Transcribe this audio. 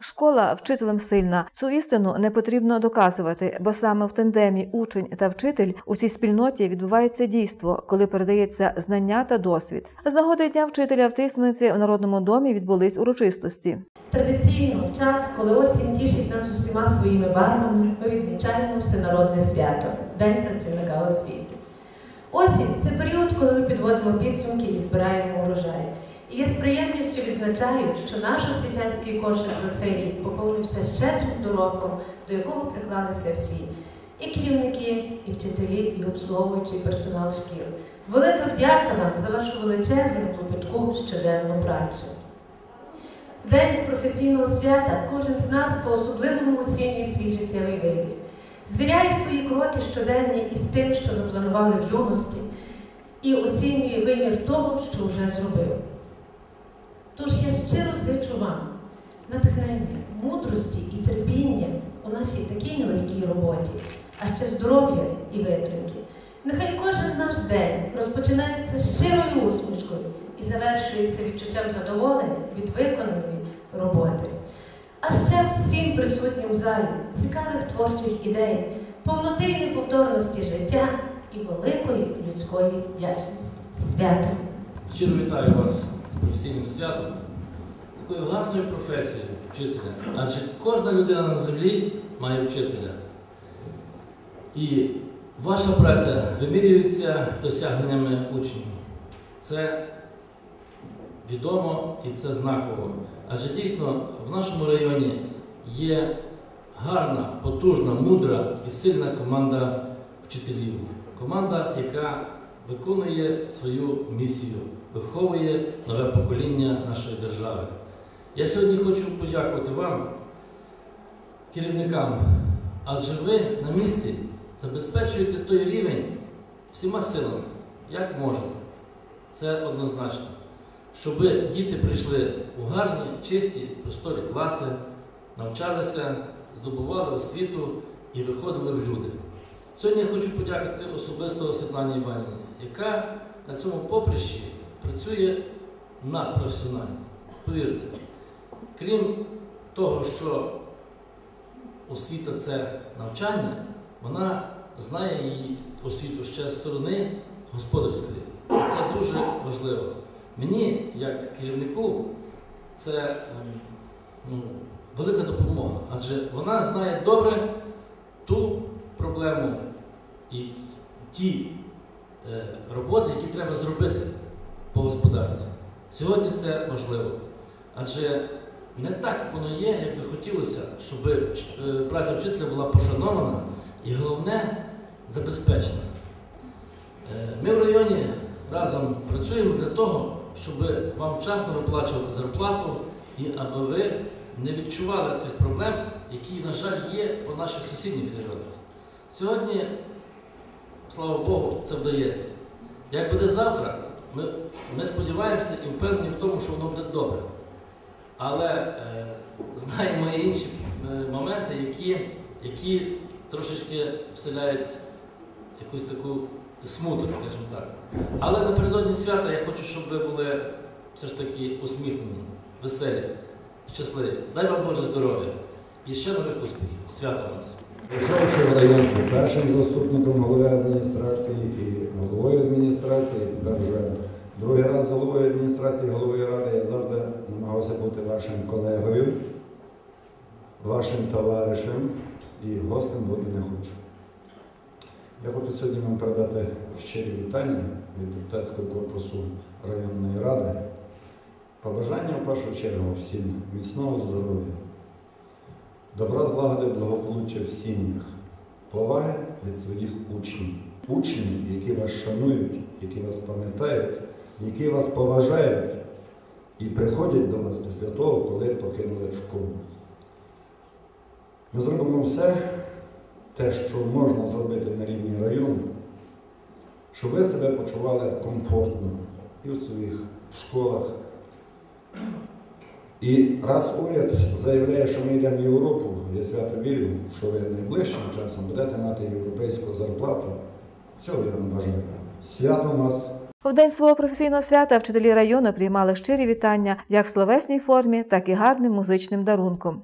Школа вчителем сильна. Цю істину не потрібно доказувати, бо саме в тандемі учень та вчитель у цій спільноті відбувається дійство, коли передається знання та досвід. З нагоди дня вчителя в Тисмениці у народному домі відбулись урочистості. Традиційно в час, коли осінь тішить нас усіма своїми барвами, ми відмічаємо всенародне свято День працівника освіти. Осінь це період, коли ми підводимо підсумки і збираємо урожай. І я з приємністю відзначаю, що наш освітянський кошик за цей рік поповнився щедрим доробком, до якого приклалися всі і керівники, і вчителі, і обслуговуючий персонал шкіл. Велика вдяка вам за вашу величезну клопітку щоденну працю. День професійного свята кожен з нас по-особливому оцінює свій життєвий вибір. Звіряє свої кроки щоденні із тим, що ми планували в юності, і оцінює вимір того, що вже зробив. Натхнення, мудрості і терпіння у нашій такій нелегкій роботі, а ще здоров'я і витримки. Нехай кожен наш день розпочинається щирою усмішкою і завершується відчуттям задоволення від виконаної роботи. А ще всім присутнім в залі цікавих творчих ідей, повноти і неповторності життя і великої людської вдячності. Свято! Щиро вітаю вас професійним святом, такою гарною професією вчителя. Адже кожна людина на землі має вчителя. І ваша праця вимірюється досягненнями учнів. Це відомо і це знаково. Адже дійсно в нашому районі є гарна, потужна, мудра і сильна команда вчителів. Команда, яка виконує свою місію, виховує нове покоління нашої держави. Я сьогодні хочу подякувати вам, керівникам, адже ви на місці забезпечуєте той рівень всіма силами, як можете. Це однозначно. Щоб діти прийшли у гарні, чисті, просторі класи, навчалися, здобували освіту і виходили в люди. Сьогодні я хочу подякувати особисто Світлані Іванівні, яка на цьому поприщі працює надпрофесіонально. Повірте, крім того, що освіта це навчання, вона знає її освіту ще з сторони господарської. Це дуже важливо. Мені, як керівнику, це ну, велика допомога, адже вона знає добре ту проблему і ті е, роботи, які треба зробити по господарстві. Сьогодні це важливо. Адже не так воно є, як би хотілося, щоб е, праця вчителя була пошанована і головне забезпечена. Е, Ми в районі разом працюємо для того, щоб вам вчасно виплачувати зарплату і аби ви не відчували цих проблем, які, на жаль, є по наших сусідніх районах. Сьогодні, слава Богу, це вдається. Як буде завтра, ми, ми сподіваємося і впевнені в тому, що воно буде добре. Але е, знаємо і інші е, моменти, які, які трошечки вселяють якусь таку смуток, скажімо так. Але напередодні свята я хочу, щоб ви були все ж таки усміхнені, веселі, щасливі. Дай вам Боже здоров'я і ще нових успіхів. Свята вас! Прийшовши в район першим заступником голови адміністрації і головою адміністрації, тепер вже другий раз головою адміністрації, головою ради, я завжди намагався бути вашим колегою, вашим товаришем і гостем бути не хочу. Я хочу сьогодні вам передати щирі вітання від депутатського корпусу районної ради. Побажання в першу чергу всім міцного здоров'я, добра злагоди, благополуччя в сім'ях, поваги від своїх учнів, учнів, які вас шанують, які вас пам'ятають, які вас поважають і приходять до вас після того, коли покинули школу. Ми зробимо все, те, що можна зробити на рівні району, щоб ви себе почували комфортно і в своїх школах. І раз уряд заявляє, що ми йдемо в Європу, я свято вірю, що ви найближчим часом будете мати європейську зарплату. Цього я вам бажаю. Свято вас! В день свого професійного свята вчителі району приймали щирі вітання як в словесній формі, так і гарним музичним дарунком.